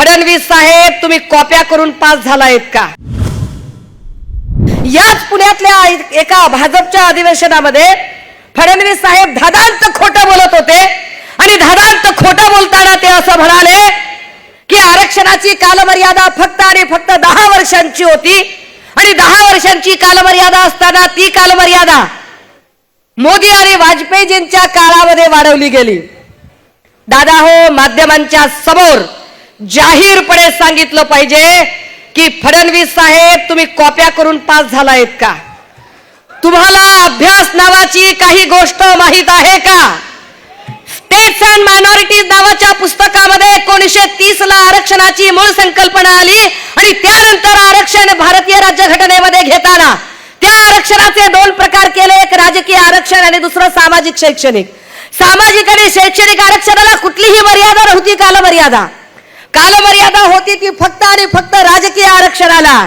फडणवीस साहेब तुम्ही कॉप्या करून पास झालायत का? याच पुण्यातल्या एका भाजपच्या अधिवेशनामध्ये फडणवीस साहेब धादांत खोटं बोलत होते आणि धादांत खोटं बोलताना ते असं म्हणाले की आरक्षणाची कालमर्यादा फक्त आणि फक्त दहा वर्षांची होती आणि दहा वर्षांची कालमर्यादा असताना ती कालमर्यादा मोदी आणि वाजपेयीजींच्या काळामध्ये वाढवली गेली. दादा हो माध्यमांच्या समोर जाहीरपणे सांगितलं पाहिजे की फडणवीस साहेब तुम्ही कॉप्या करून पास झालायत का? तुम्हाला अभ्यास नावाची काही गोष्ट माहीत आहे का? स्टेट्स अँड मायनॉरिटीज नावाच्या पुस्तकामध्ये एकोणीसशे तीस ला आरक्षणाची मूळ संकल्पना आली आणि त्यानंतर आरक्षण भारतीय राज्यघटनेमध्ये घेताना त्या आरक्षणाचे दोन प्रकार केले एक राजकीय आरक्षण आणि दुसरं सामाजिक शैक्षणिक. सामाजिक आणि शैक्षणिक आरक्षणाला कुठलीही मर्यादा नव्हती कालमर्यादा. कालमर्यादा होती ती फक्त आणि फक्त राजकीय आरक्षणाला.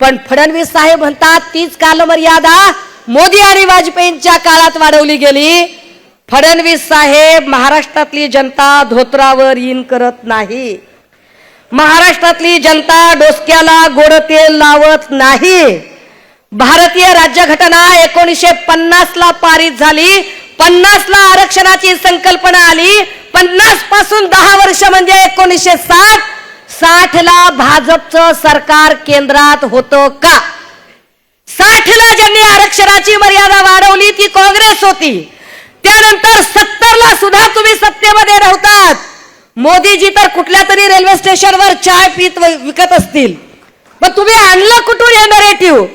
पण फडणवीस साहेब म्हणतात तीच कालमर्यादा मोदी आणि वाजपेयींच्या काळात वाढवली गेली. फडणवीस साहेब महाराष्ट्रातली जनता धोत्रावर इन करत नाही. महाराष्ट्रातली जनता डोसक्याला गोड तेल लावत नाही. भारतीय राज्यघटना एकोणीसशे पन्नास ला पारित झाली. पन्नास ला आरक्षणाची संकल्पना आली. पन्नासपासून दहा वर्ष म्हणजे एकोणीसशे साठ. साठ ला भाजपचं सरकार केंद्रात होतं का? साठ ला ज्यांनी आरक्षणाची मर्यादा वाढवली ती काँग्रेस होती. त्यानंतर सत्तर ला सुद्धा तुम्ही सत्तेमध्ये नव्हतात. मोदीजी तर कुठल्या तरी रेल्वे स्टेशनवर चाय पीत विकत असतील. मग तुम्ही आणलं कुठून हे नरेटिव्ह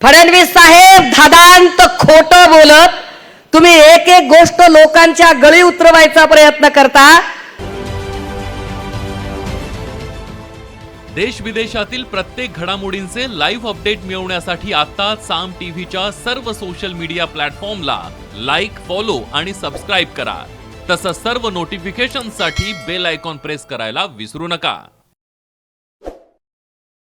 फडणवीस साहेब धादांत खोट बोलत तुम्ही एक एक गोष्ट लोकांच्या गळी उतरवायचा प्रयत्न करता. देश विदेशातील प्रत्येक घडामोडींचे लाईव्ह अपडेट मिळवण्यासाठी आता साम टीव्हीच्या सर्व सोशल मीडिया प्लॅटफॉर्मला लाईक फॉलो आणि सबस्क्राईब करा. तसंच सर्व नोटिफिकेशनसाठी बेल आयकॉन प्रेस करायला विसरू नका.